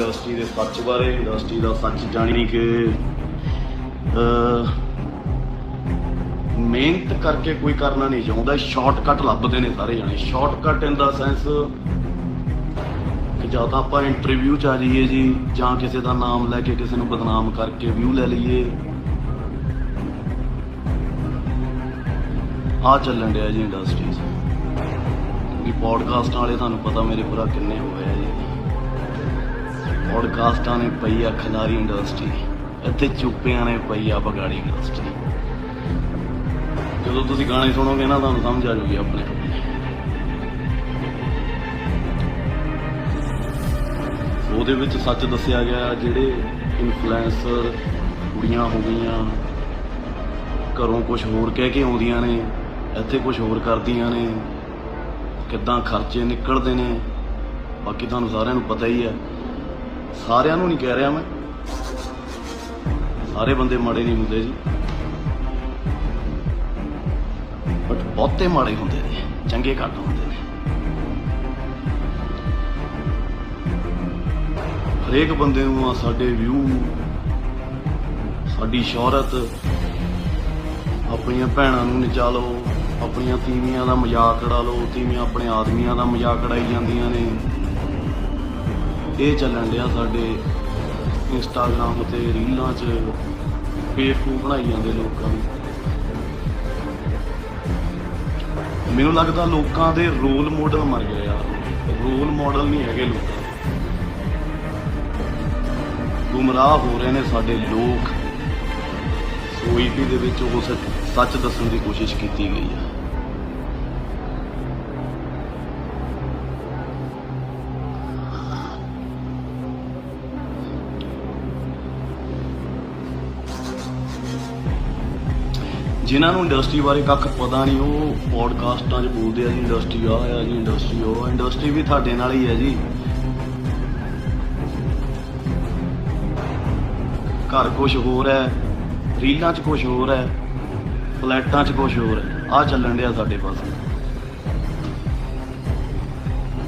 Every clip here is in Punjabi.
ਇੰਡਸਟਰੀ ਦੇ ਸੱਚ ਬਾਰੇ ਇੰਡਸਟਰੀ ਦਾ ਸੱਚ ਜਾਣੀ ਕਿ ਮਿਹਨਤ ਕਰਕੇ ਕੋਈ ਕਰਨਾ ਨਹੀਂ ਚਾਹੁੰਦਾ ਸ਼ਾਰਟਕਟ ਲੱਭਦੇ ਨੇ ਸਾਰੇ ਜਣੇ। ਸ਼ਾਰਟਕਟ ਇਨ ਦਾ ਸੈਂਸ ਕਿ ਜਾਂ ਤਾਂ ਆਪਾਂ ਇੰਟਰਵਿਊ ਚ ਆ ਜਾਈਏ ਜੀ, ਜਾਂ ਕਿਸੇ ਦਾ ਨਾਮ ਲੈ ਕੇ ਕਿਸੇ ਨੂੰ ਬਦਨਾਮ ਕਰਕੇ ਵਿਊ ਲੈ ਲਈਏ। ਆ ਚੱਲਣ ਡਿਆ ਜੀ ਇੰਡਸਟਰੀ 'ਚ। ਵੀ ਪੋਡਕਾਸਟ ਵਾਲੇ, ਤੁਹਾਨੂੰ ਪਤਾ ਮੇਰੇ ਪੂਰਾ ਕਿੰਨੇ ਹੋਏ ਆ ਜੀ। ਪੋਡਕਾਸਟਾਂ ਨੇ ਪਈ ਆ ਖਿਲਾਰੀ ਇੰਡਸਟਰੀ ਇੱਥੇ ਚੁੱਪਿਆਂ ਨੇ ਪਈ ਆ ਬਗਾੜੀ ਇੰਡਸਟਰੀ ਜਦੋਂ ਤੁਸੀਂ ਗਾਣੇ ਸੁਣੋਗੇ ਨਾ, ਤੁਹਾਨੂੰ ਸਮਝ ਆ ਜਾਊਗੀ ਆਪਣੇ ਆਪ ਹੀ। ਉਹਦੇ ਵਿੱਚ ਸੱਚ ਦੱਸਿਆ ਗਿਆ, ਜਿਹੜੇ ਇਨਫਲੂਐਂਸਰ ਕੁੜੀਆਂ ਹੋ ਗਈਆਂ, ਘਰੋਂ ਕੁਝ ਹੋਰ ਕਹਿ ਕੇ ਆਉਂਦੀਆਂ ਨੇ, ਇੱਥੇ ਕੁਝ ਹੋਰ ਕਰਦੀਆਂ ਨੇ, ਕਿੱਦਾਂ ਖਰਚੇ ਨਿਕਲਦੇ ਨੇ, ਬਾਕੀ ਤੁਹਾਨੂੰ ਸਾਰਿਆਂ ਨੂੰ ਪਤਾ ਹੀ ਹੈ ਸਾਰਿਆਂ ਨੂੰ ਨਹੀਂ ਕਹਿ ਰਿਹਾ ਮੈਂ। ਸਾਰੇ ਬੰਦੇ ਮਾੜੇ ਨਹੀਂ ਹੁੰਦੇ ਜੀ। ਬਟ ਬਹੁਤੇ ਮਾੜੇ ਹੁੰਦੇ ਨੇ, ਚੰਗੇ ਘੱਟ ਹੁੰਦੇ ਨੇ। ਹਰੇਕ ਬੰਦੇ ਨੂੰ ਆ ਸਾਡੇ ਵਿਊ ਸਾਡੀ ਸ਼ੋਹਰਤ, ਆਪਣੀਆਂ ਭੈਣਾਂ ਨੂੰ ਨਚਾ ਲਓ, ਆਪਣੀਆਂ ਤੀਵੀਆਂ ਦਾ ਮਜ਼ਾਕ ਉਡਾ ਲਓ, ਤੀਵੀਆਂ ਆਪਣੇ ਆਦਮੀਆਂ ਦਾ ਮਜ਼ਾਕ ਉਡਾਈ ਜਾਂਦੀਆਂ ਨੇ। ਇਹ ਚੱਲਣ ਡਿਆ ਸਾਡੇ ਇੰਸਟਾਗ੍ਰਾਮ ਤੇ ਰੀਲਾਂ 'ਚ ਬੇਵਕੂਫ ਬਣਾਈ ਜਾਂਦੇ ਲੋਕਾਂ ਨੂੰ। ਮੈਨੂੰ ਲੱਗਦਾ ਲੋਕਾਂ ਦੇ ਰੋਲ ਮਾਡਲ ਮਰ ਗਏ ਯਾਰ ਰੋਲ ਮਾਡਲ ਨਹੀਂ ਹੈਗੇ ਲੋਕਾਂ। ਗੁੰਮਰਾਹ ਹੋ ਰਹੇ ਨੇ ਸਾਡੇ ਲੋਕ। ਸੋਈਪੀ ਦੇ ਵਿੱਚ ਉਹ ਸੱਚ- ਸੱਚ ਦੱਸਣ ਦੀ ਕੋਸ਼ਿਸ਼ ਕੀਤੀ ਗਈ ਹੈ ਜਿਨ੍ਹਾਂ ਨੂੰ ਇੰਡਸਟਰੀ ਬਾਰੇ ਕੱਖ ਪਤਾ ਨਹੀਂ, ਉਹ ਪੋਡਕਾਸਟਾਂ 'ਚ ਬੋਲਦੇ ਆ ਜੀ ਇੰਡਸਟਰੀ ਆ ਆ ਜੀ ਇੰਡਸਟਰੀ ਉਹ ਇੰਡਸਟਰੀ ਵੀ ਤੁਹਾਡੇ ਨਾਲ ਹੀ ਹੈ ਜੀ। ਘਰ ਕੁਝ ਹੋਰ ਹੈ, ਰੀਲਾਂ 'ਚ ਕੁਝ ਹੋਰ ਹੈ, ਫਲੈਟਾਂ 'ਚ ਕੁਝ ਹੋਰ ਹੈ ਆ ਚੱਲਣ ਡਿਆ ਸਾਡੇ ਪਾਸੇ।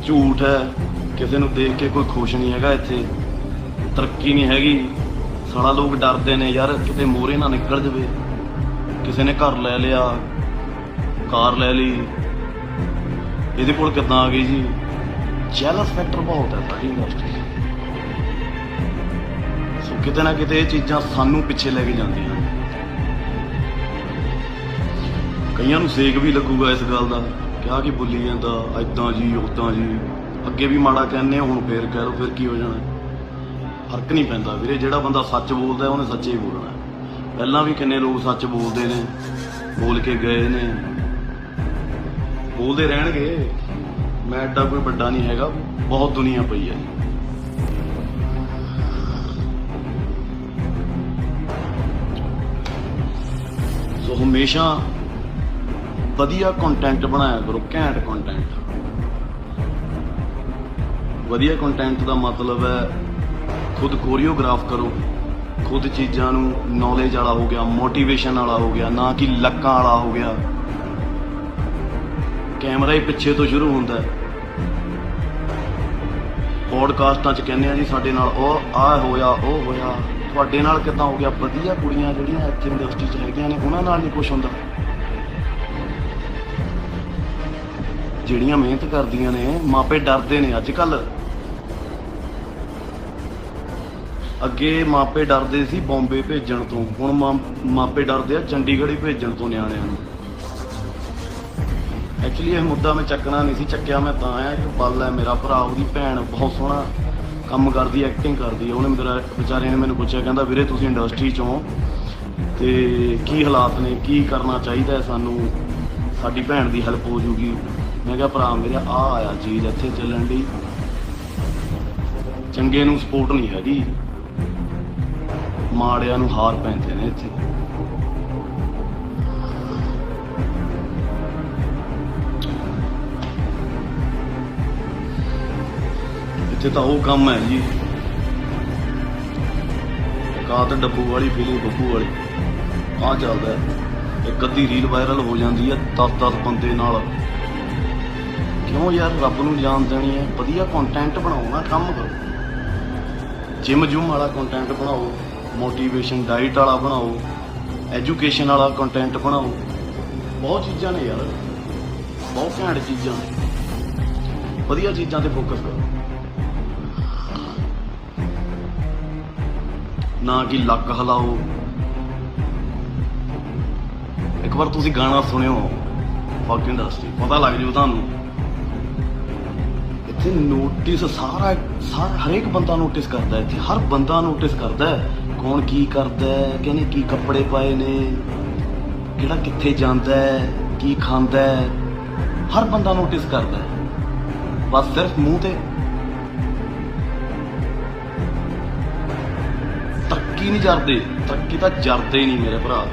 ਝੂਠ ਹੈ, ਕਿਸੇ ਨੂੰ ਦੇਖ ਕੇ ਕੋਈ ਖੁਸ਼ ਨਹੀਂ ਹੈਗਾ ਇੱਥੇ, ਤਰੱਕੀ ਨਹੀਂ ਹੈਗੀ। ਸਾਲਾ ਲੋਕ ਡਰਦੇ ਨੇ ਯਾਰ, ਕਿਤੇ ਮੋਰੇ ਨਾ ਨਿਕਲ ਜਵੇ। ਕਿਸੇ ਨੇ ਘਰ ਲੈ ਲਿਆ, ਕਾਰ ਲੈ ਲਈ। ਇਹਦੇ ਕੋਲ ਕਿੱਦਾਂ ਆ ਗਈ ਜੀ? ਜੈਲਸ ਫੈਕਟਰ ਬਹੁਤ ਹੈ ਸਾਡੀ ਇੰਡਸਟਰੀ ਸੋ ਕਿਤੇ ਨਾ ਕਿਤੇ ਇਹ ਚੀਜ਼ਾਂ ਸਾਨੂੰ ਪਿੱਛੇ ਲੈ ਕੇ ਜਾਂਦੀਆਂ ਕਈਆਂ ਨੂੰ ਸੇਕ ਵੀ ਲੱਗੂਗਾ ਇਸ ਗੱਲ ਦਾ। ਕਿਹਾ ਕਿ ਬੁੱਲੀ ਜਾਂਦਾ ਐਦਾਂ ਜੀ ਉਦਾਂ ਜੀ। ਅੱਗੇ ਵੀ ਮਾੜਾ ਕਹਿੰਦੇ ਹੁਣ ਫੇਰ ਕਹਿ ਲਓ ਫਿਰ ਕੀ ਹੋ ਜਾਣਾ? ਫ਼ਰਕ ਨਹੀਂ ਪੈਂਦਾ ਵੀਰੇ, ਜਿਹੜਾ ਬੰਦਾ ਸੱਚ ਬੋਲਦਾ, ਉਹਨੇ ਸੱਚੇ ਹੀ ਬੋਲਣਾ। ਪਹਿਲਾਂ ਵੀ ਕਿੰਨੇ ਲੋਕ ਸੱਚ ਬੋਲਦੇ ਨੇ, ਬੋਲ ਕੇ ਗਏ ਨੇ। ਬੋਲਦੇ ਰਹਿਣਗੇ। ਮੈਂ ਐਡਾ ਕੋਈ ਵੱਡਾ ਨਹੀਂ ਹੈਗਾ, ਬਹੁਤ ਦੁਨੀਆ ਪਈ ਹੈ। ਸੋ ਹਮੇਸ਼ਾ ਵਧੀਆ ਕੰਟੈਂਟ ਬਣਾਇਆ ਕਰੋ, ਘੈਂਟ ਕੰਟੈਂਟ ਵਧੀਆ ਕੰਟੈਂਟ ਦਾ ਮਤਲਬ ਹੈ, ਖੁਦ ਕੋਰੀਓਗ੍ਰਾਫ ਕਰੋ। ਖੁਦ ਚੀਜ਼ਾਂ ਨੂੰ ਨੌਲੇਜ ਵਾਲਾ ਹੋ ਗਿਆ ਮੋਟੀਵੇਸ਼ਨ ਵਾਲਾ ਹੋ ਗਿਆ, ਨਾ ਕਿ ਲੱਕਾਂ ਵਾਲਾ ਹੋ ਗਿਆ। ਕੈਮਰਾ ਹੀ ਪਿੱਛੇ ਤੋਂ ਸ਼ੁਰੂ ਹੁੰਦਾ ਹੈ। ਪੋਡਕਾਸਟਾਂ 'ਚ ਕਹਿੰਦੇ ਆ ਜੀ ਸਾਡੇ ਨਾਲ, ਉਹ ਆ ਹੋਇਆ, ਉਹ ਹੋਇਆ। ਤੁਹਾਡੇ ਨਾਲ ਕਿਦਾਂ ਹੋ ਗਿਆ? ਵਧੀਆ ਕੁੜੀਆਂ ਜਿਹੜੀਆਂ ਇੱਥੇ ਇੰਡਸਟਰੀ 'ਚ ਹੈਗੀਆਂ ਨੇ, ਉਹਨਾਂ ਨਾਲ ਨਹੀਂ ਕੁਝ ਹੁੰਦਾ। ਜਿਹੜੀਆਂ ਮਿਹਨਤ ਕਰਦੀਆਂ ਨੇ, ਮਾਪੇ ਡਰਦੇ ਨੇ ਅੱਜ ਕੱਲ੍ਹ। ਅੱਗੇ ਮਾਪੇ ਡਰਦੇ ਸੀ ਬੰਬੇ ਭੇਜਣ ਤੋਂ। ਹੁਣ ਮਾਂ- ਮਾਪੇ ਡਰਦੇ ਆ ਚੰਡੀਗੜ੍ਹ ਹੀ ਭੇਜਣ ਤੋਂ ਨਿਆਣਿਆਂ ਨੂੰ। ਐਕਚੁਅਲੀ ਇਹ ਮੁੱਦਾ ਮੈਂ ਚੱਕਣਾ ਨਹੀਂ ਸੀ, ਚੱਕਿਆ ਮੈਂ ਤਾਂ ਆ ਕਿ ਬੱਲ ਹੈ ਮੇਰਾ ਭਰਾ, ਉਹਦੀ ਭੈਣ ਬਹੁਤ ਸੋਹਣਾ ਕੰਮ ਕਰਦੀ ਐਕਟਿੰਗ ਕਰਦੀ ਹੈ। ਉਹਨੇ ਮੇਰਾ, ਵਿਚਾਰੇ ਨੇ ਮੈਨੂੰ ਪੁੱਛਿਆ, ਕਹਿੰਦਾ ਵੀਰੇ ਤੁਸੀਂ ਇੰਡਸਟਰੀ ਚੋਂ ਹੋ ਤੇ ਕੀ ਹਾਲਾਤ ਨੇ, ਕੀ ਕਰਨਾ ਚਾਹੀਦਾ ਹੈ ਸਾਨੂੰ? ਸਾਡੀ ਭੈਣ ਦੀ ਹੈਲਪ ਹੋ ਜੂਗੀ। ਮੈਂ ਕਿਹਾ, ਭਰਾ ਮੇਰੇ ਆ ਆਇਆ ਚੀਜ਼ ਇੱਥੇ ਚੱਲਣ ਦੀ। ਚੰਗੇ ਨੂੰ ਸਪੋਰਟ ਨਹੀਂ ਹੈਗੀ। ਮਾੜਿਆਂ ਨੂੰ ਹਾਰ ਪੈਂਦੇ ਨੇ ਇੱਥੇ। ਇੱਥੇ ਤਾਂ ਉਹ ਕੰਮ ਹੈ ਜੀ। ਕਾਤ ਡੱਬੂ ਵਾਲੀ ਫਿਲਮ ਬੱਬੂ ਵਾਲੀ। ਆ ਚੱਲਦਾ ਇੱਕ ਅੱਧੀ ਰੀਲ ਵਾਇਰਲ ਹੋ ਜਾਂਦੀ ਹੈ 10-10 ਬੰਦੇ ਨਾਲ। ਕਿਉਂ ਯਾਰ ਰੱਬ ਨੂੰ ਜਾਣ ਦੇਣੀ ਹੈ? ਵਧੀਆ ਕੰਟੈਂਟ ਬਣਾਓ ਨਾ, ਕੰਮ ਕਰੋ। ਜਿਮ ਜੁਮ ਵਾਲਾ ਕੰਟੈਂਟ ਬਣਾਓ। ਮੋਟੀਵੇਸ਼ਨ ਡਾਈਟ ਵਾਲਾ ਬਣਾਓ, ਐਜੂਕੇਸ਼ਨ ਵਾਲਾ ਕੰਟੈਂਟ ਬਣਾਓ। ਬਹੁਤ ਚੀਜ਼ਾਂ ਨੇ ਯਾਰ। ਬਹੁਤ ਘੈਂਟ ਚੀਜ਼ਾਂ ਨੇ। ਵਧੀਆ ਚੀਜ਼ਾਂ ਤੇ ਫੋਕਸ ਕਰੋ। ਨਾ ਕਿ ਲੱਕ ਹਿਲਾਓ। ਇੱਕ ਵਾਰ ਤੁਸੀਂ ਗਾਣਾ ਸੁਣਿਓ। ਫੱਕ ਇੰਡਸਟਰੀ ਪਤਾ ਲੱਗ ਜੂ ਤੁਹਾਨੂੰ। ਇੱਥੇ ਨੋਟਿਸ ਸਾਰਾ ਸਾਰਾ ਹਰੇਕ ਬੰਦਾ ਨੋਟਿਸ ਕਰਦਾ ਇੱਥੇ ਹਰ ਬੰਦਾ ਨੋਟਿਸ ਕਰਦਾ ਹੈ। ਕੌਣ ਕੀ ਕਰਦਾ ਹੈ? ਕਿਹਨੇ ਕੀ ਕੱਪੜੇ ਪਾਏ ਨੇ? ਕਿਹੜਾ ਕਿੱਥੇ ਜਾਂਦਾ ਹੈ? ਕੀ ਖਾਂਦਾ ਹੈ? ਹਰ ਬੰਦਾ ਨੋਟਿਸ ਕਰਦਾ ਹੈ। ਬਸ ਸਿਰਫ ਮੂੰਹ ਤੇ। ਤਰੱਕੀ ਨਹੀਂ ਜਰਦੇ। ਤਰੱਕੀ ਤਾਂ ਜਰਦੇ ਹੀ ਨਹੀਂ ਮੇਰੇ ਭਰਾ।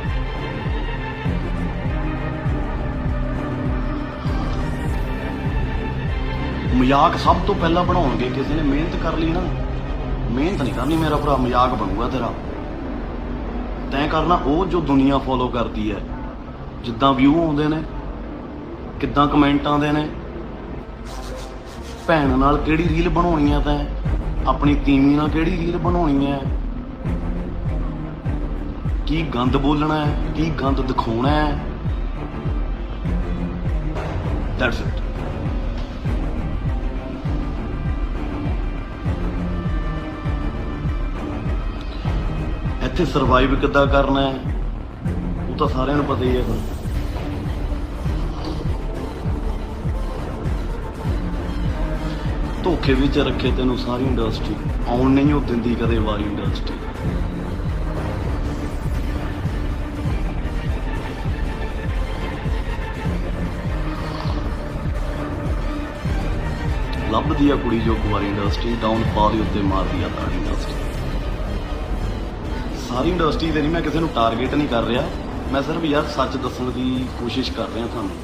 ਮਜ਼ਾਕ ਸਭ ਤੋਂ ਪਹਿਲਾਂ ਬਣਾਉਣਗੇ। ਕਿਸੇ ਨੇ ਮਿਹਨਤ ਕਰ ਲਈ ਨਾ। ਮਿਹਨਤ ਨਹੀਂ ਕਰਨੀ, ਮੇਰਾ ਭਰਾ ਮਜ਼ਾਕ ਬਣੂਗਾ ਤੇਰਾ। ਤੈਂ ਕਰਨਾ ਉਹ ਜੋ ਦੁਨੀਆ ਫੋਲੋ ਕਰਦੀ ਹੈ। ਜਿੱਦਾਂ ਵਿਊ ਆਉਂਦੇ ਨੇ, ਕਿੱਦਾਂ ਕਮੈਂਟ ਆਉਂਦੇ ਨੇ। ਭੈਣ ਨਾਲ ਕਿਹੜੀ ਰੀਲ ਬਣਾਉਣੀ ਆ ਤੈਂ? ਆਪਣੀ ਤੀਵੀਂ ਨਾਲ ਕਿਹੜੀ ਰੀਲ ਬਣਾਉਣੀ ਹੈ? ਕੀ ਗੰਦ ਬੋਲਣਾ ਹੈ, ਕੀ ਗੰਦ ਦਿਖਾਉਣਾ ਹੈ? ਦੈਟਸ ਇਟ ਇੱਥੇ ਸਰਵਾਈਵ ਕਿੱਦਾਂ ਕਰਨਾ ਹੈ? ਉਹ ਤਾਂ ਸਾਰਿਆਂ ਨੂੰ ਪਤਾ ਹੀ ਹੈ ਫਿਰ। ਧੋਖੇ ਵਿੱਚ ਰੱਖੇ ਤੈਨੂੰ ਸਾਰੀ ਇੰਡਸਟਰੀ ਆਉਣ ਨਹੀਂ ਉਹ ਦਿੰਦੀ ਕਦੇ ਵਾਰੀ ਇੰਡਸਟਰੀ ਲੱਭਦੀ ਆ ਕੁੜੀ ਜੋ ਕੁਆਰੀ ਇੰਡਸਟਰੀ ਡਾਊਨਫਾਲ ਹੀ ਉੱਤੇ ਮਾਰਦੀ ਆ ਤਾੜੀ ਇੰਡਸਟਰੀ ਸਾਰੀ ਇੰਡਸਟਰੀ ਦੇ ਨਹੀਂ, ਮੈਂ ਕਿਸੇ ਨੂੰ ਟਾਰਗੇਟ ਨਹੀਂ ਕਰ ਰਿਹਾ। ਮੈਂ ਸਿਰਫ ਯਾਰ ਸੱਚ ਦੱਸਣ ਦੀ ਕੋਸ਼ਿਸ਼ ਕਰ ਰਿਹਾ ਤੁਹਾਨੂੰ।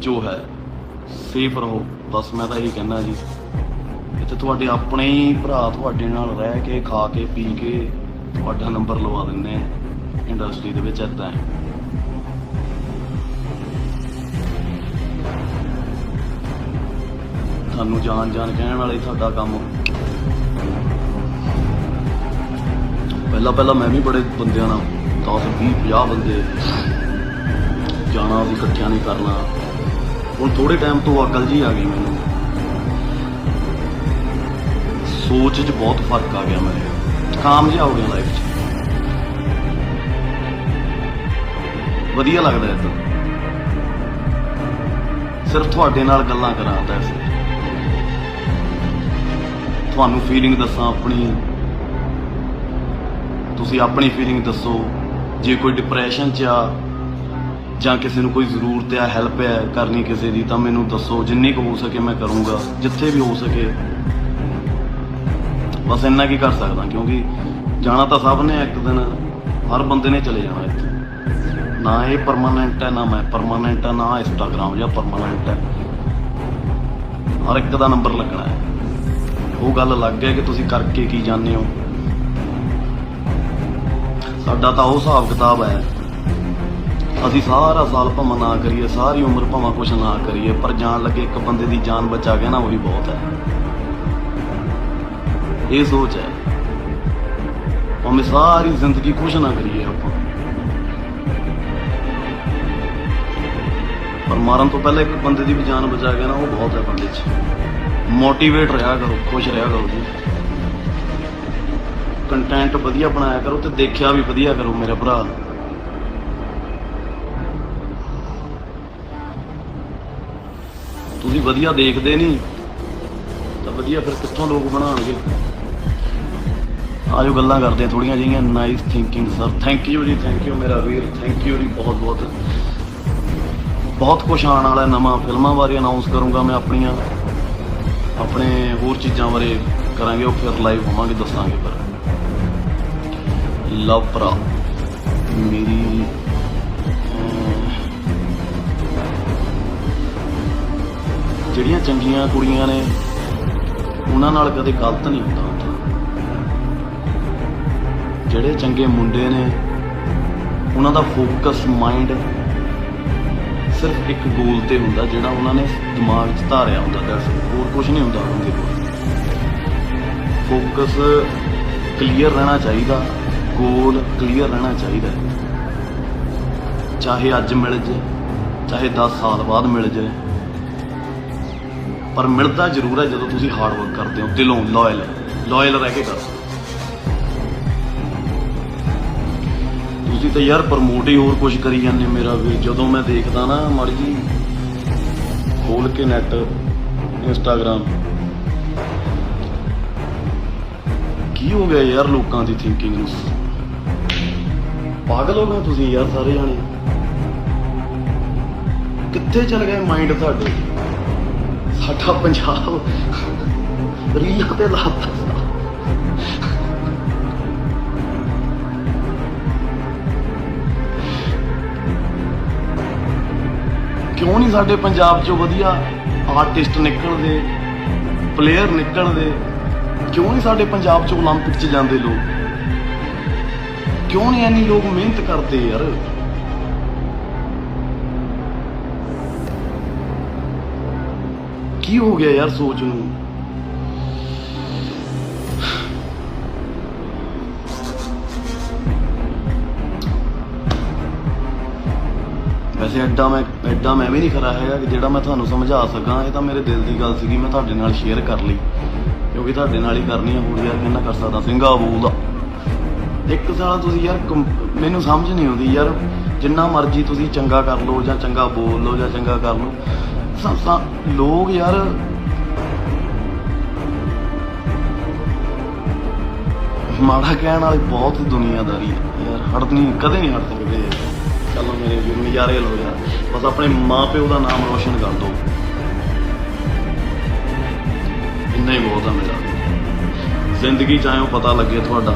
ਜੋ ਹੈ ਸੇਫ ਰਹੋ। ਬਸ ਮੈਂ ਤਾਂ ਇਹੀ ਕਹਿੰਦਾ ਜੀ ਇੱਥੇ ਤੁਹਾਡੇ ਆਪਣੇ ਹੀ ਭਰਾ ਤੁਹਾਡੇ ਨਾਲ ਰਹਿ ਕੇ, ਖਾ ਕੇ, ਪੀ ਕੇ ਤੁਹਾਡਾ ਨੰਬਰ ਲਵਾ ਦਿੰਦੇ ਆ ਇੰਡਸਟਰੀ ਦੇ ਵਿੱਚ ਏਦਾਂ ਹੈ। ਤੁਹਾਨੂੰ ਜਾਣ ਜਾਣ ਕਹਿਣ ਵਾਲੇ ਤੁਹਾਡਾ ਕੰਮ ਪਹਿਲਾਂ ਪਹਿਲਾਂ ਮੈਂ ਵੀ ਬੜੇ ਬੰਦਿਆਂ ਨਾਲ 10 20 50 ਬੰਦੇ ਜਾਣਾ ਵੀ ਇਕੱਠਿਆਂ ਨਹੀਂ ਕਰਨਾ। ਹੁਣ ਥੋੜੇ ਟਾਈਮ ਤੋਂ ਅਕਲ ਜੀ ਆ ਗਈ ਮੈਨੂੰ। ਸੋਚ 'ਚ ਬਹੁਤ ਫ਼ਰਕ ਆ ਗਿਆ ਮੇਰੇ। ਕਾਮ ਜਿਹਾ ਹੋ ਗਿਆ ਲਾਈਫ 'ਚ। ਵਧੀਆ ਲੱਗਦਾ ਹੈ ਤਾਂ ਸਿਰਫ ਤੁਹਾਡੇ ਨਾਲ ਗੱਲਾਂ ਕਰਾਂ ਤਾਂ ਤੁਹਾਨੂੰ ਫੀਲਿੰਗ ਦੱਸਾਂ ਆਪਣੀ ਤੁਸੀਂ ਆਪਣੀ ਫੀਲਿੰਗ ਦੱਸੋ। ਜੇ ਕੋਈ ਡਿਪਰੈਸ਼ਨ 'ਚ ਆ, ਜਾਂ ਕਿਸੇ ਨੂੰ ਕੋਈ ਜ਼ਰੂਰਤ ਹੈ ਹੈਲਪ ਹੈ ਕਰਨੀ ਕਿਸੇ ਦੀ, ਤਾਂ ਮੈਨੂੰ ਦੱਸੋ। ਜਿੰਨੀ ਕੁ ਹੋ ਸਕੇ ਮੈਂ ਕਰੂੰਗਾ, ਜਿੱਥੇ ਵੀ ਹੋ ਸਕੇ। ਬਸ ਇੰਨਾ ਕੀ ਕਰ ਸਕਦਾ, ਕਿਉਂਕਿ ਜਾਣਾ ਤਾਂ ਸਭ ਨੇ ਇੱਕ ਦਿਨ। ਹਰ ਬੰਦੇ ਨੇ ਚਲੇ ਜਾਣਾ ਇੱਥੇ। ਨਾ ਇਹ ਪਰਮਾਨੈਂਟ ਹੈ ਨਾ ਮੈਂ ਪਰਮਾਨੈਂਟ ਹੈ ਨਾ ਇੰਸਟਾਗ੍ਰਾਮ ਜਾਂ ਪਰਮਾਨੈਂਟ ਹੈ ਹਰ ਇੱਕ ਦਾ ਨੰਬਰ ਲੱਗਣਾ ਹੈ। ਉਹ ਗੱਲ ਅਲੱਗ ਹੈ ਕਿ ਤੁਸੀਂ ਕਰਕੇ ਕੀ ਜਾਣਦੇ ਹੋ। ਸਾਡਾ ਤਾਂ ਉਹ ਹਿਸਾਬ ਕਿਤਾਬ ਹੈ। ਅਸੀਂ ਸਾਰਾ ਸਾਲ ਭਾਵੇਂ ਨਾ ਕਰੀਏ, ਸਾਰੀ ਉਮਰ ਭਾਵੇਂ ਕੁਛ ਨਾ ਕਰੀਏ, ਪਰ ਜਾਣ ਲੱਗੇ ਇੱਕ ਬੰਦੇ ਦੀ ਜਾਨ ਬਚਾ ਗਿਆ ਨਾ ਉਹੀ ਬਹੁਤ ਹੈ। ਇਹ ਸੋਚ ਹੈ। ਭਾਵੇਂ ਸਾਰੀ ਜ਼ਿੰਦਗੀ ਕੁਛ ਨਾ ਕਰੀਏ ਆਪਾਂ। ਪਰ ਮਾਰਨ ਤੋਂ ਪਹਿਲਾਂ ਇੱਕ ਬੰਦੇ ਦੀ ਵੀ ਜਾਨ ਬਚਾ ਗਿਆ ਨਾ ਉਹ ਬਹੁਤ ਹੈ ਬੰਦੇ 'ਚ। ਮੋਟੀਵੇਟ ਰਿਹਾ ਕਰੋ, ਖੁਸ਼ ਰਿਹਾ ਕਰੋ ਜੀ। ਕੰਟੈਂਟ ਵਧੀਆ ਬਣਾਇਆ ਕਰੋ ਤੇ ਦੇਖਿਆ ਵੀ ਵਧੀਆ ਕਰੋ ਮੇਰੇ ਭਰਾ। ਤੁਸੀਂ ਵਧੀਆ ਦੇਖਦੇ ਨਹੀਂ, ਤਾਂ ਵਧੀਆ ਫਿਰ ਕਿੱਥੋਂ ਲੋਕ ਬਣਾਉਣਗੇ? ਆਜੋ ਗੱਲਾਂ ਕਰਦੇ ਆ ਥੋੜੀਆਂ ਜਿਹੀਆਂ nice thinking sir thank you ji thank you ਮੇਰਾ ਵੀਰ ਥੈਂਕ ਯੂ ਜੀ, ਬਹੁਤ ਬਹੁਤ। ਬਹੁਤ ਕੁਝ ਆਉਣ ਵਾਲਾ ਨਵਾਂ ਫਿਲਮਾਂ ਬਾਰੇ ਅਨਾਉਂਸ ਕਰੂੰਗਾ ਮੈਂ ਆਪਣੀਆਂ। ਆਪਣੇ ਹੋਰ ਚੀਜ਼ਾਂ ਬਾਰੇ ਕਰਾਂਗੇ, ਉਹ ਫਿਰ ਲਾਈਵ ਹੋਵਾਂਗੇ, ਦੱਸਾਂਗੇ ਪਰ। ਲਵ ਭਰਾ, ਮੇਰੀ, ਜਿਹੜੀਆਂ ਚੰਗੀਆਂ ਕੁੜੀਆਂ ਨੇ, ਉਹਨਾਂ ਨਾਲ ਕਦੇ ਗਲਤ ਨਹੀਂ ਹੁੰਦਾ ਹੁੰਦਾ। ਜਿਹੜੇ ਚੰਗੇ ਮੁੰਡੇ ਨੇ, ਉਹਨਾਂ ਦਾ ਫੋਕਸ ਮਾਈਂਡ ਸਿਰਫ ਇੱਕ ਗੋਲ ਤੇ ਹੁੰਦਾ, ਜਿਹੜਾ ਉਹਨਾਂ ਨੇ ਦਿਮਾਗ 'ਚ ਧਾਰਿਆ ਹੁੰਦਾ ਦਸ ਹੋਰ ਕੁਝ ਨਹੀਂ ਹੁੰਦਾ ਉਹਨਾਂ ਦੇ ਕੋਲ। ਫੋਕਸ ਕਲੀਅਰ ਰਹਿਣਾ ਚਾਹੀਦਾ। ਗੋਲ ਕਲੀਅਰ ਰਹਿਣਾ ਚਾਹੀਦਾ ਚਾਹੇ ਅੱਜ ਮਿਲ ਜੇ, ਚਾਹੇ 10 ਸਾਲ ਬਾਅਦ ਮਿਲ ਜੇ। ਪਰ ਮਿਲਦਾ ਜ਼ਰੂਰ ਹੈ ਜਦੋਂ ਤੁਸੀਂ ਹਾਰਡ ਵਰਕ ਕਰਦੇ ਹੋ, ਦਿਲੋਂ ਲਾਇਲ ਲਾਇਲ ਰਹਿ ਕੇ ਕਰਦੇ ਤੁਸੀਂ ਤਾਂ ਯਾਰ ਪ੍ਰਮੋਟ ਹੀ ਹੋਰ ਕੁਝ ਕਰੀ ਜਾਂਦੇ ਹੋ ਮੇਰਾ ਵੀ। ਜਦੋਂ ਮੈਂ ਦੇਖਦਾ ਨਾ, ਮੜ ਜੀ, ਖੋਲ ਕੇ ਨੈਟ ਇੰਸਟਾਗ੍ਰam ਕੀ ਹੋ ਗਿਆ ਯਾਰ ਲੋਕਾਂ ਦੀ ਥਿੰਕਿੰਗ ਨੂੰ? ਪਾਗਲ ਹੋ ਗਏ ਤੁਸੀਂ ਯਾਰ ਸਾਰੇ ਜਾਣੇ ਕਿੱਥੇ ਚਲ ਗਏ ਮਾਈਂਡ ਤੁਹਾਡੇ ਸਾਡਾ ਪੰਜਾਬ ਰੀਲਾਂ ਤੇ ਲਾਤਾ ਕਿਉਂ ਨਹੀਂ ਸਾਡੇ ਪੰਜਾਬ ਚੋਂ ਵਧੀਆ ਆਰਟਿਸਟ ਨਿਕਲਦੇ ਪਲੇਅਰ ਨਿਕਲਦੇ ਕਿਉਂ ਨਹੀਂ ਸਾਡੇ ਪੰਜਾਬ ਚ 올림픽 ਚ ਜਾਂਦੇ ਲੋਕ ਕਿਉਂ ਨਹੀਂ ਇੰਨੀ ਲੋਕ ਮਿਹਨਤ ਕਰਦੇ ਯਾਰ? ਕੀ ਹੋ ਗਿਆ ਯਾਰ ਸੋਚ ਨੂੰ? ਵੈਸੇ ਐਡਾ ਮੈਂ ਐਡਾ ਮੈਂ ਵੀ ਨਹੀਂ ਖਰਾ ਹੈਗਾ ਕਿ ਜਿਹੜਾ ਮੈਂ ਤੁਹਾਨੂੰ ਸਮਝਾ ਸਕਾਂ, ਇਹ ਤਾਂ ਮੇਰੇ ਦਿਲ ਦੀ ਗੱਲ ਸੀਗੀ, ਮੈਂ ਤੁਹਾਡੇ ਨਾਲ ਸ਼ੇਅਰ ਕਰ ਲਈ। ਕਿਉਂਕਿ ਤੁਹਾਡੇ ਨਾਲ ਹੀ ਕਰਨੀ ਆ ਹੋਰ ਯਾਰ, ਕਿੰਨਾ ਕਰ ਸਕਦਾ? ਸਿੰਘਾ ਬੋਲਦਾ ਇੱਕ ਸਾਲ ਤੁਸੀਂ ਯਾਰ ਕੰ- ਮੈਨੂੰ ਸਮਝ ਨਹੀਂ ਆਉਂਦੀ ਯਾਰ, ਜਿੰਨਾ ਮਰਜ਼ੀ ਤੁਸੀਂ ਚੰਗਾ ਕਰ ਲਓ ਜਾਂ ਚੰਗਾ ਬੋਲ ਲਓ ਜਾਂ ਚੰਗਾ ਕਰ ਲਓ। ਸਾ- ਸਾ- ਲੋਕ ਯਾਰ ਮਾੜਾ ਕਹਿਣ ਵਾਲੀ ਬਹੁਤ ਦੁਨੀਆਦਾਰੀ ਹੈ। ਯਾਰ ਹਟਣੀ ਕਦੇ ਨਹੀਂ ਹਟ ਸਕਦੇ। ਚਲੋ ਮੇਰੇ ਵੀਰ ਨਜ਼ਾਰੇ ਲਓ ਯਾਰ। ਬਸ ਆਪਣੇ ਮਾਂ ਪਿਓ ਦਾ ਨਾਮ ਰੋਸ਼ਨ ਕਰ ਦਿਓ। ਇੰਨਾ ਹੀ ਬਹੁਤ ਆ ਮੇਰਾ। ਜ਼ਿੰਦਗੀ ਚ ਆਇਓ, ਪਤਾ ਲੱਗੇ ਤੁਹਾਡਾ।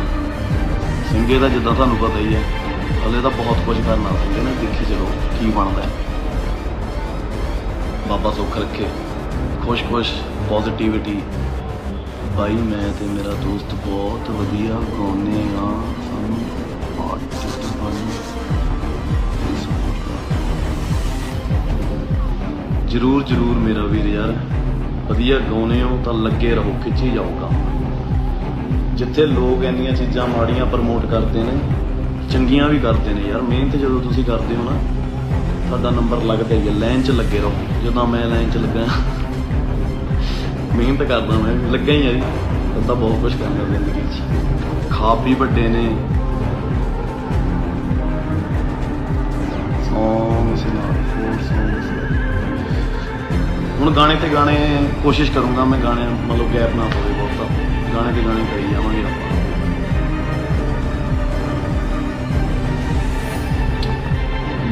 ਸਿੰਘੇ ਦਾ ਜਿੱਦਾਂ ਤੁਹਾਨੂੰ ਪਤਾ ਹੀ ਹੈ, ਹਲੇ ਤਾਂ ਬਹੁਤ ਕੁਝ ਕਰਨਾ ਸਿੰਘੇ ਨੇ, ਦੇਖੀ ਚਲੋ ਕੀ ਬਣਦਾ ਹੈ। ਬਾਬਾ ਸੁੱਖ ਰੱਖੇ ਖੁਸ਼-ਖੁਸ਼ ਪੋਜ਼ਿਟਿਵਿਟੀ ਭਾਈ ਮੈਂ ਤੇ ਮੇਰਾ ਦੋਸਤ ਬਹੁਤ ਵਧੀਆ ਗਾਉਂਦੇ ਆ ਸਾਨੂੰ ਆਰਟਿਸਟ ਬਣਨ ਜ਼ਰੂਰ ਜ਼ਰੂਰ ਮੇਰਾ ਵੀਰ ਯਾਰ, ਵਧੀਆ ਗਾਉਨੇ ਹੋ ਤਾਂ ਲੱਗੇ ਰਹੋ, ਖਿੱਚੀ ਜਾਊਗਾ ਜਿੱਥੇ ਲੋਕ ਇੰਨੀਆਂ ਚੀਜ਼ਾਂ ਮਾੜੀਆਂ ਪ੍ਰਮੋਟ ਕਰਦੇ ਨੇ ਚੰਗੀਆਂ ਵੀ ਕਰਦੇ ਨੇ ਯਾਰ। ਮਿਹਨਤ ਜਦੋਂ ਤੁਸੀਂ ਕਰਦੇ ਹੋ ਨਾ ਤੁਹਾਡਾ ਨੰਬਰ ਲੱਗਦਾ ਹੀ ਲਾਈਨ 'ਚ ਲੱਗੇ ਰਹੋ। ਜਦੋਂ ਮੈਂ ਲਾਈਨ 'ਚ ਲੱਗਾ ਮਿਹਨਤ ਕਰਦਾ ਮੈਂ ਵੀ, ਲੱਗਾ ਹੀ ਆ ਜੀ। ਉਹ ਤਾਂ ਬਹੁਤ ਕੁਝ ਕਰਨਾ ਜ਼ਿੰਦਗੀ 'ਚ। ਖਾਬ ਵੀ ਵੱਡੇ ਨੇ। ਸੌਂਗਸ ਨਾਲ ਫੋਰ ਸੌਂਗਸ ਹੁਣ ਗਾਣੇ ਤੇ ਗਾਣੇ ਕੋਸ਼ਿਸ਼ ਕਰੂੰਗਾ ਮੈਂ ਗਾਣੇ ਮਤਲਬ ਗੈਪ ਨਾ ਹੋਵੇ ਬਹੁਤਾ। ਗਾਣੇ ਤੇ ਗਾਣੇ ਕਰੀ ਜਾਵਾਂਗੇ ਆਪਾਂ।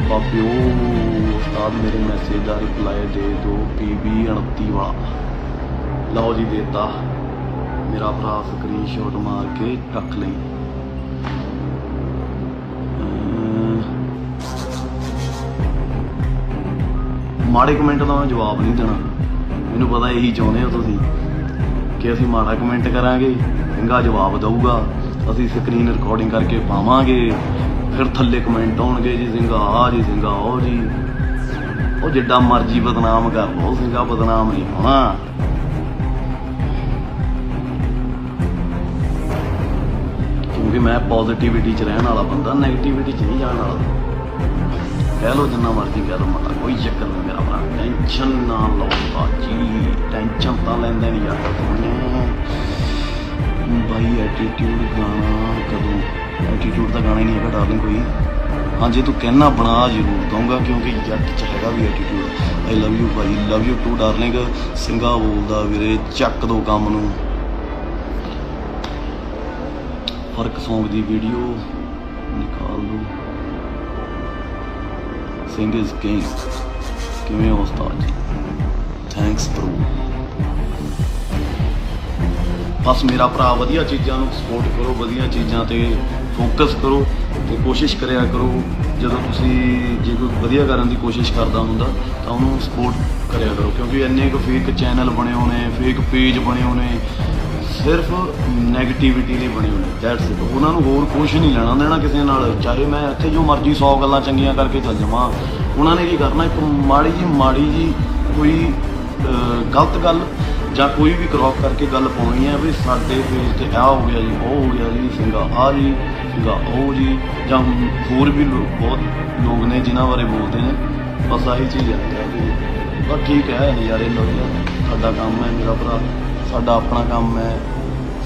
ਬਾਬਿਓ ਉਸਤਾਦ ਮੇਰੇ ਮੈਸੇਜ ਦਾ ਰਿਪਲਾਈ ਦੇ ਦਿਓ ਪੀਬੀ 29 ਵਾਲਾ ਲਓ ਜੀ ਦੇਤਾ। ਮੇਰਾ ਭਰਾ ਸਕਰੀਨਸ਼ਾਟ ਮਾਰ ਕੇ ਰੱਖ ਲਈ। ਅਮ, ਮਾੜੇ ਕਮੈਂਟ ਦਾ ਮੈਂ ਜਵਾਬ ਨਹੀਂ ਦੇਣਾ। ਮੈਨੂੰ ਪਤਾ ਇਹੀ ਚਾਹੁੰਦੇ ਹੋ ਤੁਸੀਂ। ਕਿ ਅਸੀਂ ਮਾੜਾ ਕਮੈਂਟ ਕਰਾਂਗੇ, ਚੰਗਾ ਜਵਾਬ ਦਊਗਾ। ਅਸੀਂ ਸਕਰੀਨ ਰਿਕਾਰਡਿੰਗ ਕਰਕੇ ਪਾਵਾਂਗੇ, ਫਿਰ ਥੱਲੇ ਕਮੈਂਟ ਆਉਣਗੇ, ਜੀ ਸਿੰਘਾ ਆ ਜੀ ਸਿੰਘਾ ਉਹ, ਜੀ। ਉਹ ਜਿੱਡਾ ਮਰਜ਼ੀ ਬਦਨਾਮ ਕਰ ਲਓ, ਸਿੰਘਾ ਬਦਨਾਮ ਨਹੀਂ ਹੋਣਾ। ਕਿਉਂਕਿ ਮੈਂ ਪੋਜ਼ਿਟਿਵਿਟੀ 'ਚ ਰਹਿਣ ਵਾਲਾ ਬੰਦਾ ਨੈਗੇਟਿਵਿਟੀ 'ਚ ਨਹੀਂ ਜਾਣ ਵਾਲਾ। ਕਹਿ ਲਓ ਜਿੰਨਾ ਮਰਜ਼ੀ ਕਹਿ ਲਓ ਮਾਤਾ, ਕੋਈ ਚੱਕਰ ਨਹੀਂ ਮੇਰਾ ਭਰਾ। ਟੈਨਸ਼ਨ ਨਾ ਲਓ ਬਾਜੀ ਟੈਨਸ਼ਨ ਤਾਂ ਲੈਂਦੇ ਨਹੀਂ ਯਾਰ। ਸੋਹਣੇ ਬਾਈ ਐਟੀਟਿਊਡ ਗਾਣਾ ਕਦੋਂ? ਐਟੀਟਿਊਡ ਦਾ ਗਾਣਾ ਹੀ ਨਹੀਂ ਹੈਗਾ ਡਾਰਲਿੰਗ ਕੋਈ। ਹਾਂ ਜੇ ਤੂੰ ਕਹਿਣਾ ਬਣਾ ਜ਼ਰੂਰ ਦਊਂਗਾ ਕਿਉਂਕਿ ਜੱਟ ਚ ਹੈਗਾ ਵੀ ਐਟੀਟਿਊਡ ਆਈ ਲਵ ਯੂ ਬਾਈ ਲਵ ਯੂ ਟੂ ਡਾਰਲਿੰਗ ਸਿੰਘਾ ਬੋਲਦਾ ਵੀਰੇ, ਚੱਕ ਦੋ ਕੰਮ ਨੂੰ। ਫ਼ਰਕ ਸੌਂਗ ਦੀ ਵੀਡੀਓ ਸਿੰਘ ਇਜ਼ ਕਿੰਗ ਕਿਵੇਂ ਹੋ ਉਸਤਾਦ ਜੀ ਥੈਂਕਸ ਬ్రో ਬਸ ਮੇਰਾ ਭਰਾ ਵਧੀਆ ਚੀਜ਼ਾਂ ਨੂੰ ਸਪੋਰਟ ਕਰੋ, ਵਧੀਆ ਚੀਜ਼ਾਂ ਤੇ ਫੋਕਸ ਕਰੋ ਤੇ ਕੋਸ਼ਿਸ਼ ਕਰਿਆ ਕਰੋ। ਜਦੋਂ ਤੁਸੀਂ ਜੇ ਕੋਈ ਵਧੀਆ ਕਰਨ ਦੀ ਕੋਸ਼ਿਸ਼ ਕਰਦਾ ਹੁੰਦਾ, ਤਾਂ ਉਹਨੂੰ ਸਪੋਰਟ ਕਰਿਆ ਕਰੋ। ਕਿਉਂਕਿ ਇੰਨੇ ਕੁ ਫੇਕ ਚੈਨਲ ਬਣੇ ਹੋਣੇ ਫੇਕ ਪੇਜ ਬਣੇ ਹੋਣੇ ਸਿਰਫ 네ਗੇਟਿਵਿਟੀ ਲਈ ਬਣੇ ਹੋਣੇ ਦੈਟਸ ਇਟ ਉਹਨਾਂ ਨੂੰ ਹੋਰ ਕੁਝ ਨਹੀਂ ਲੈਣਾ ਦੇਣਾ ਕਿਸੇ ਨਾਲ, ਚਾਹੇ ਮੈਂ ਇੱਥੇ ਜੋ ਮਰਜ਼ੀ 100 ਗੱਲਾਂ ਚੰਗੀਆਂ ਕਰਕੇ ਚੱਲ ਜਾਵਾਂ, ਉਹਨਾਂ ਨੇ ਕੀ ਕਰਨਾ, ਇੱਕ ਮਾੜੀ ਜੀ ਮਾੜੀ ਜੀ ਕੋਈ ਗਲਤ ਗੱਲ ਜਾਂ ਕੋਈ ਵੀ ਕ੍ਰੌਪ ਕਰਕੇ ਗੱਲ ਪਾਉਣੀ ਹੈ ਵੀ ਸਾਡੇ ਪੇਜ ਤੇ ਆ ਹੋ ਗਿਆ ਜੀ, ਉਹ ਹੋ ਗਿਆ ਜੀ ਸਿੰਘਾ ਆ ਜੀ ਸਿੰਘਾ ਉਹ ਜੀ, ਜਾਂ ਹੋਰ ਵੀ ਲੋਕ ਬਹੁਤ ਲੋਕ ਨੇ ਜਿਨ੍ਹਾਂ ਬਾਰੇ ਬੋਲਦੇ ਨੇ, ਬਸ ਆਹੀ ਚੀਜ਼ ਹੈ। ਯਾਰ ਬਸ ਠੀਕ ਹੈ ਯਾਰ ਇਹ ਯਾਰ ਸਾਡਾ ਕੰਮ ਹੈ, ਮੇਰਾ ਭਰਾ। ਸਾਡਾ ਆਪਣਾ ਕੰਮ ਹੈ,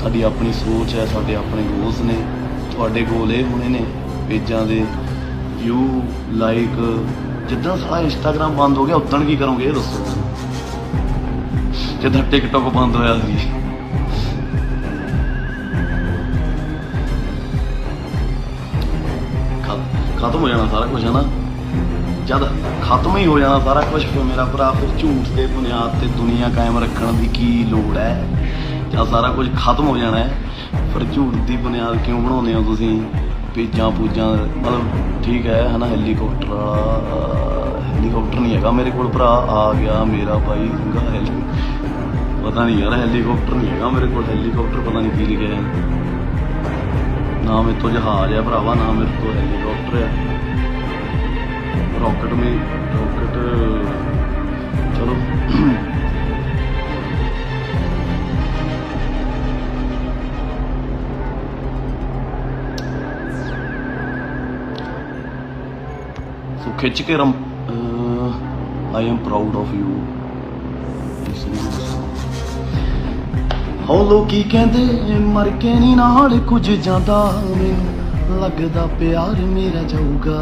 ਸਾਡੀ ਆਪਣੀ ਸੋਚ ਹੈ, ਸਾਡੇ ਆਪਣੇ ਗੋਲਸ ਨੇ, ਤੁਹਾਡੇ ਗੋਲ ਇਹ ਹੋਣੇ ਨੇ, ਪੇਜਾਂ ਦੇ ਵਿਊ ਲਾਈਕ ਜਿੱਦਾਂ ਸਾਰਾ ਇੰਸਟਾਗ੍ਰam ਬੰਦ ਹੋ ਗਿਆ ਉਦੋਂ ਕੀ ਕਰੋਗੇ ਇਹ ਦੱਸੋ? ਜਿੱਦਾਂ ਟਿਕਟੋਕ ਬੰਦ ਹੋਇਆ ਸੀ। ਖਤਮ ਹੋ ਜਾਣਾ ਸਾਰਾ ਕੁਝ ਹੈ ਨਾ? ਜਦ ਖਤਮ ਹੀ ਹੋ ਜਾਣਾ ਸਾਰਾ ਕੁਝ ਫਿਰ ਮੇਰਾ ਭਰਾ ਫਿਰ ਝੂਠ ਦੇ ਬੁਨਿਆਦ ਤੇ ਦੁਨੀਆ ਕਾਇਮ ਰੱਖਣ ਦੀ ਕੀ ਲੋੜ ਹੈ? ਜਦ ਸਾਰਾ ਕੁਝ ਖਤਮ ਹੋ ਜਾਣਾ ਹੈ, ਫਿਰ ਝੂਠ ਦੀ ਬੁਨਿਆਦ ਕਿਉਂ ਬਣਾਉਂਦੇ ਹੋ ਤੁਸੀਂ? ਪੇਜਾਂ ਪੂਜਾਂ ਮਤਲਬ ਠੀਕ ਹੈ, ਹਨਾ ਹੈਲੀਕਾਪਟਰ ਵਾਲਾ ਹੈਲੀਕਾਪਟਰ ਨਹੀਂ ਹੈਗਾ ਮੇਰੇ ਕੋਲ ਭਰਾ, ਆ ਗਿਆ ਮੇਰਾ ਭਾਈ ਸਿੰਘਾ ਹੈਲੀ ਪਤਾ ਨਹੀਂ ਯਾਰ ਹੈਲੀਕਾਪਟਰ ਨਹੀਂ ਹੈਗਾ ਮੇਰੇ ਕੋਲ ਹੈਲੀਕਾਪਟਰ ਪਤਾ ਨਹੀਂ ਕੀ ਲਿਖਿਆ ਹੈ। ਨਾ ਮੇਰੇ ਤੋਂ ਜਹਾਜ਼ ਹੈ ਭਰਾਵਾ, ਨਾ ਮੇਰੇ ਤੋਂ ਹੈਲੀਕਾਪਟਰ ਹੈ। ਰੌਕਟ ਮੇ, ਰੌਕਟ, ਚਲੋ। ਸੋ ਖਿੱਚ ਕੇ rum I am proud of you ਹੋ ਲੋਕੀ ਕਹਿੰਦੇ, ਮਰ ਕੇ ਨਹੀਂ ਨਾਲ ਕੁਝ ਜਾਂਦਾ, ਮੈਨੂੰ ਲੱਗਦਾ ਪਿਆਰ ਮੇਰਾ ਜਾਊਗਾ।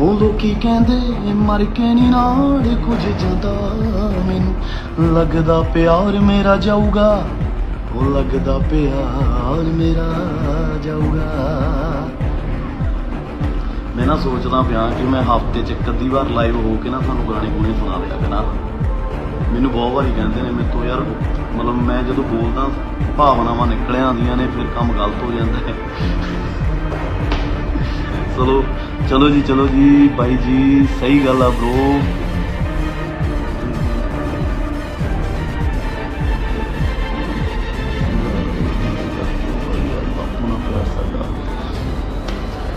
ਉਹ ਲੋਕੀ ਕਹਿੰਦੇ ਮਰ ਕੇ ਨਹੀਂ ਨਾਲ ਕੁਝ ਜਾਂਦਾ। ਮੈਨੂੰ ਲੱਗਦਾ ਪਿਆਰ ਮੇਰਾ ਜਾਊਗਾ। ਉਹ ਲੱਗਦਾ ਪਿਆਰ ਮੇਰਾ ਜਾਊਗਾ। ਮੈਂ ਨਾ ਸੋਚਦਾ ਪਿਆ ਕਿ ਮੈਂ ਹਫ਼ਤੇ 'ਚ ਇੱਕ ਅੱਧੀ ਵਾਰ ਲਾਈਵ ਹੋ ਕੇ ਨਾ ਤੁਹਾਨੂੰ ਗਾਣੇ ਗੁਣੇ ਸੁਣਾ ਦਿਆ ਕਰਾਂ। ਮੈਨੂੰ ਬਹੁਤ ਵਾਰੀ ਕਹਿੰਦੇ ਨੇ, ਮੇਰੇ ਤੋਂ ਯਾਰ, ਮਤਲਬ ਮੈਂ ਜਦੋਂ ਬੋਲਦਾ, ਭਾਵਨਾਵਾਂ ਨਿਕਲ ਆਉਂਦੀਆਂ ਨੇ, ਫਿਰ ਕੰਮ ਗਲਤ ਹੋ ਜਾਂਦਾ ਹੈ। ਚਲੋ ਚਲੋ ਜੀ ਚਲੋ ਜੀ, ਬਾਈ ਜੀ, ਸਹੀ ਗੱਲ ਆ ਬ్రో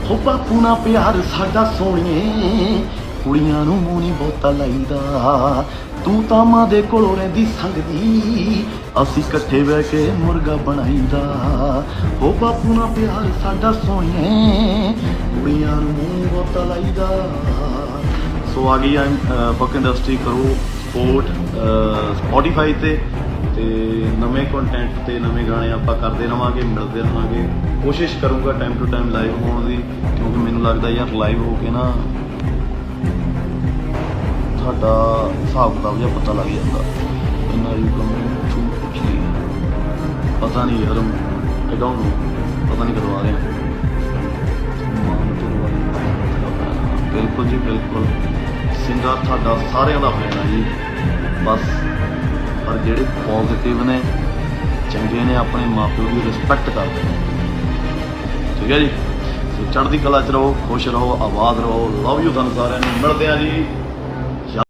ਹੋ ਬਾਪੂ ਨਾ ਪਿਆਰ ਸਾਡਾ ਸੋਹਣੀਏ, ਕੁੜੀਆਂ ਨੂੰ ਮੂੰਹ ਨਹੀਂ ਬਹੁਤਾ ਲਾਈਦਾ। ਤੂੰ ਤਾਂ ਮਾਂ ਦੇ ਕੋਲੋਂ ਰਹਿੰਦੀ ਸੰਗਦੀ ਅਸੀਂ ਇਕੱਠੇ ਬਹਿ ਕੇ ਮੁਰਗਾ ਬਣਾਈਦਾ। ਹੋ ਬਾਪੂ ਨਾ ਪਿਆਰ ਸਾਡਾ ਸੋਹਣੀਏ ਕੁੜੀਆਂ ਨੂੰ ਮੂੰਹ ਬਹੁਤਾ ਲਾਈਦਾ। ਸੋ ਆ ਗਈ ਆ ਇੰਡਸਟਰੀ ਕਰੋ ਸਪੋਰਟ ਸਪੋਟੀਫਾਈ ਤੇ ਤੇ ਨਵੇਂ ਕੰਟੈਂਟ ਤੇ ਨਵੇਂ ਗਾਣੇ ਆਪਾਂ ਕਰਦੇ ਰਵਾਂਗੇ, ਮਿਲਦੇ ਰਵਾਂਗੇ। ਕੋਸ਼ਿਸ਼ ਕਰੂੰਗਾ ਟਾਈਮ ਟੂ ਟਾਈਮ ਲਾਈਵ ਹੋਣ ਦੀ, ਕਿਉਂਕਿ ਮੈਨੂੰ ਲੱਗਦਾ ਯਾਰ ਲਾਈਵ ਹੋ ਕੇ ਨਾ ਤੁਹਾਡਾ ਹਿਸਾਬ ਕਿਤਾਬ ਜਿਹਾ ਪਤਾ ਲੱਗ ਜਾਂਦਾ। ਇੰਨਾ ਯੂ ਕਮ ਪਤਾ ਨਹੀਂ ਯਾਰ ਆਈ ਡੋਨਟ ਨੋ ਪਤਾ ਨਹੀਂ ਕਦੋਂ ਆ ਬਿਲਕੁਲ ਜੀ, ਬਿਲਕੁਲ। ਸਿੰਗਰ ਤੁਹਾਡਾ ਸਾਰਿਆਂ ਦਾ ਫੈਨ ਆ ਜੀ। ਬਸ, ਪਰ ਜਿਹੜੇ ਪੋਜ਼ਿਟਿਵ ਨੇ, ਚੰਗੇ ਨੇ, ਆਪਣੇ ਮਾਪਿਓ ਦੀ ਰਿਸਪੈਕਟ ਕਰਦੇ ਨੇ। ਠੀਕ ਹੈ ਜੀ? ਸੋ ਚੜ੍ਹਦੀ ਕਲਾ ਚ ਰਹੋ, ਖੁਸ਼ ਰਹੋ, ਆਬਾਦ ਰਹੋ। ਲਵ ਯੂ ਤੁਹਾਨੂੰ ਸਾਰਿਆਂ ਨੂੰ। ਮਿਲਦੇ ਆ ਜੀ।